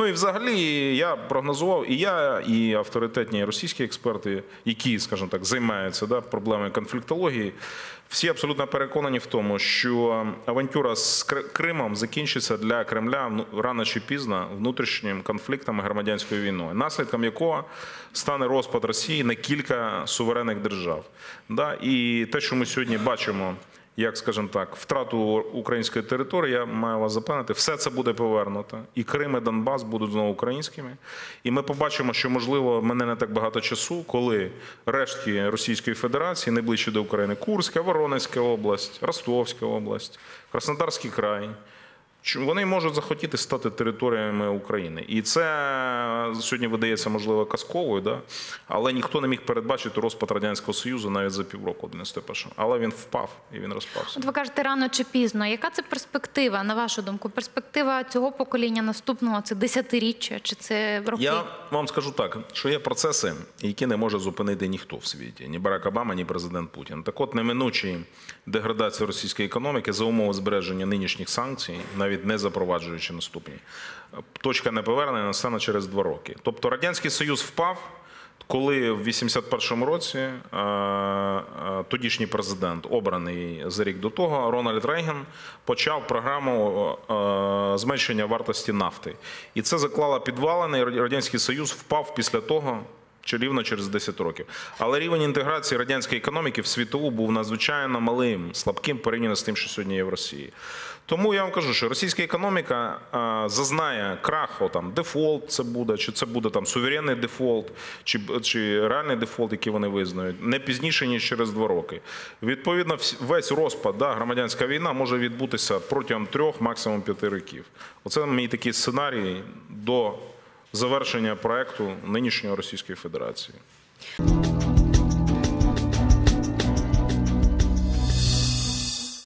Ну і взагалі я прогнозував, і я, і авторитетні російські експерти, які, скажімо так, займаються да, проблемою конфліктології, всі абсолютно переконані в тому, що авантюра з Кр- Кримом закінчиться для Кремля ну, рано чи пізно внутрішнім конфліктом і громадянською війною, наслідком якого стане розпад Росії на кілька суверенних держав. Да? І те, що ми сьогодні бачимо як, скажімо так, втрату української території, я маю вас запевнити, все це буде повернуто. І Крим, і Донбас будуть знову українськими. І ми побачимо, що, можливо, мене не так багато часу, коли рештки Російської Федерації, найближчі до України, Курська, Воронезька область, Ростовська область, Краснодарський край. Вони можуть захотіти стати територіями України. І це сьогодні видається, можливо, казковою, да? але ніхто не міг передбачити розпад Радянського Союзу навіть за півроку 91-го. Але він впав і він розпався. От ви кажете рано чи пізно. Яка це перспектива, на вашу думку? Перспектива цього покоління наступного це десятиріччя, чи це роки? Я вам скажу так, що є процеси, які не може зупинити ніхто в світі, ні Барак Обама, ні президент Путін. Так от неминучі деградація російської економіки за умови збереження нинішніх санкцій, навіть не запроваджуючи наступні. Точка неповернення настане через два роки. Тобто Радянський Союз впав. Коли в 81-му році е, е, тодішній президент, обраний за рік до того, Рональд Рейган, почав програму е, зменшення вартості нафти. І це заклало підвалини, Радянський Союз впав після того. Чи рівно через 10 років. Але рівень інтеграції радянської економіки в світову був надзвичайно малим, слабким порівняно з тим, що сьогодні є в Росії. Тому я вам кажу, що російська економіка а, зазнає краху, там дефолт це буде, чи це буде там суверенний дефолт, чи, чи реальний дефолт, який вони визнають, не пізніше ніж через два роки. Відповідно, весь розпад, да, громадянська війна може відбутися протягом трьох, максимум п'яти років. Оце мій такий сценарій до завершення проекту нинішньої Російської Федерації.